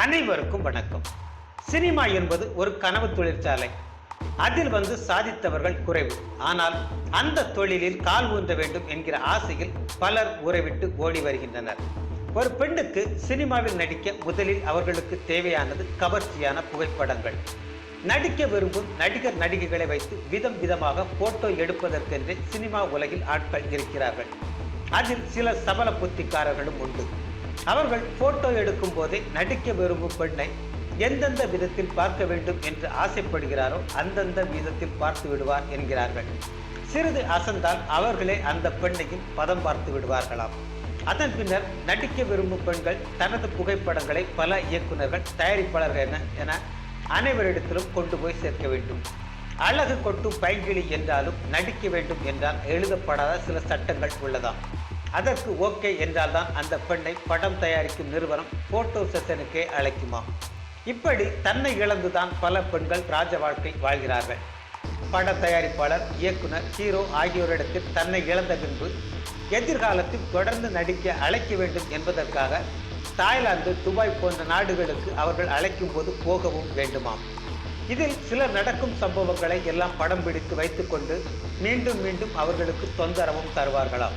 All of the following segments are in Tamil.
அனைவருக்கும் வணக்கம். சினிமா என்பது ஒரு கனவு தொழிற்சாலை. அதில் வந்து சாதித்தவர்கள் குறைவு. ஆனால் அந்த தொழிலில் கால் ஊன்ற வேண்டும் என்கிற ஆசையில் பலர் உறைவிட்டு ஓடி வருகின்றனர். ஒரு பெண்ணுக்கு சினிமாவில் நடிக்க முதலில் அவர்களுக்கு தேவையானது கவர்ச்சியான புகைப்படங்கள். நடிக்க விரும்பும் நடிகர் நடிகைகளை வைத்து விதம் விதமாக போட்டோ எடுப்பதற்கென்றே சினிமா உலகில் ஆட்கள் இருக்கிறார்கள். அதில் சில சபல புத்திக்காரர்களும் உண்டு. அவர்கள் போட்டோ எடுக்கும் போதே நடிக்க விரும்பும் பெண்ணை எந்தெந்த விதத்தில் பார்க்க வேண்டும் என்று ஆசைப்படுகிறாரோ அந்தந்த விதத்தில் பார்த்து விடுவார் என்கிறார்கள். சிறிது அசந்தால் அவர்களே அந்த பெண்ணையும் பதம் பார்த்து விடுவார்களாம். அதன் பின்னர் நடிக்க விரும்பும் பெண்கள் தனது புகைப்படங்களை பல இயக்குனர்கள் தயாரிப்பாளர்கள் என என அனைவரிடத்திலும் கொண்டு போய் சேர்க்க வேண்டும். அழகு கொட்டும் பைங்கிழி என்றாலும் நடிக்க வேண்டும் என்றால் எழுதப்படாத சில சட்டங்கள் உள்ளதாம். அதற்கு ஓகே என்றால்தான் அந்த பெண்ணை படம் தயாரிக்கும் நிறுவனம் போட்டோ செஷனுக்கே அழைக்குமாம் இப்படி தன்னை இழந்துதான் பல பெண்கள் ராஜ வாழ்க்கை வாழ்கிறார்கள். பட தயாரிப்பாளர் இயக்குனர் ஹீரோ ஆகியோரிடத்தில் தன்னை இழந்த பின்பு எதிர்காலத்தில் தொடர்ந்து நடிக்க அழைக்க வேண்டும் என்பதற்காக தாய்லாந்து துபாய் போன்ற நாடுகளுக்கு அவர்கள் அழைக்கும் போது போகவும் வேண்டுமாம். இதில் சில நடக்கும் சம்பவங்களை எல்லாம் படம் பிடித்து வைத்துக்கொண்டு மீண்டும் மீண்டும் அவர்களுக்கு தொந்தரவும் தருவார்களாம்.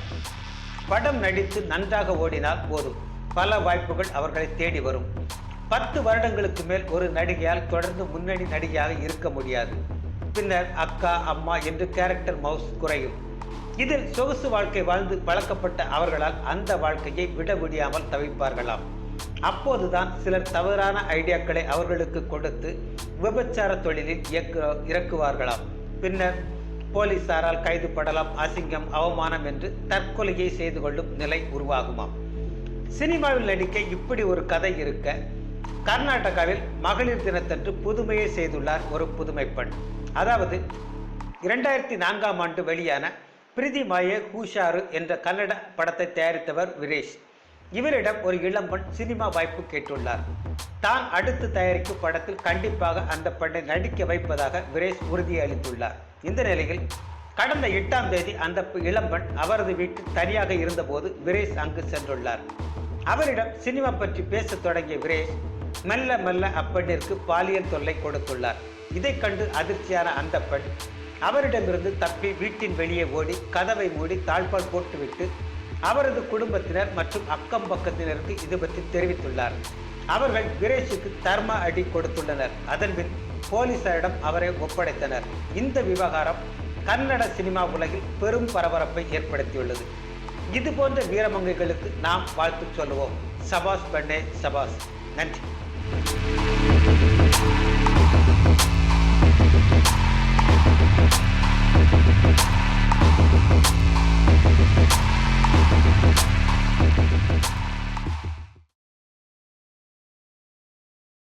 படம் நடித்து நன்றாக ஓடினால் போதும். பல வாய்ப்புகள் அவர்களை தேடி வரும். பத்து வருடங்களுக்கு மேல் ஒரு நடிகையால் தொடர்ந்து முன்னணி நடிகையாக இருக்க முடியாது. பின்னர் அக்கா அம்மா என்று கேரக்டர் மவுஸ் குறையும். இதில் சொகுசு வாழ்க்கை வாழ்ந்து பழக்கப்பட்ட அவர்களால் அந்த வாழ்க்கையை விட முடியாமல் தவிப்பார்களாம். அப்போதுதான் சிலர் தவறான ஐடியாக்களை அவர்களுக்கு கொடுத்து விபச்சார தொழிலில் இயக்கு இறக்குவார்களாம். பின்னர் போலீசாரால் கைது படலாம் அசிங்கம் அவமானம் என்று தற்கொலையை செய்து கொள்ளும் நிலை உருவாகுமாம். சினிமாவில் நடிக்க இப்படி ஒரு கதை இருக்க கர்நாடகாவில் மகளிர் தினத்தன்று புதுமையை செய்துள்ளார் ஒரு புதுமை பெண் அதாவது இரண்டாயிரத்தி நான்காம் ஆண்டு வெளியான பிரிதி மாயே ஹூஷாரு என்ற கன்னட படத்தை தயாரித்தவர் விரேஷ். இவரிடம் ஒரு இளம்பெண் சினிமா வாய்ப்பு கேட்டுள்ளார். தான் அடுத்து தயாரிக்கும் படத்தில் கண்டிப்பாக அந்த பெண்ணை நடிக்க வைப்பதாக விரேஷ் உறுதியளித்துள்ளார் இந்த நிலையில் கடந்த எட்டாம் தேதி அந்த இளம்பெண் அவரது வீட்டில் தனியாக இருந்தபோது விரேஷ் அங்கு சென்றுள்ளார். அவரிடம் சினிமா பற்றி பேசத் தொடங்கிய விரேஷ் மெல்ல மெல்ல அப்பெண்ணிற்கு பாலியல் தொல்லை கொடுத்துள்ளார். இதைக் கண்டு அதிர்ச்சியான அந்த பெண் அவரிடமிருந்து தப்பி வீட்டின் வெளியே ஓடி கதவை மூடி தாழ்பால் போட்டுவிட்டு அவரது குடும்பத்தினர் மற்றும் அக்கம் பக்கத்தினருக்கு இது பற்றி தெரிவித்துள்ளார். அவர்கள் விரேஷுக்கு தர்ம அடி கொடுத்துள்ளனர். அதன்பின் போலீசாரிடம் அவரை ஒப்படைத்தனர். இந்த விவகாரம் கன்னட சினிமா உலகில் பெரும் பரபரப்பை ஏற்படுத்தியுள்ளது. இது போன்ற வீரமங்கைகளுக்கு நாம் வாழ்த்து சொல்லுவோம். சபாஸ் பண்ணே சபாஸ் நன்றி.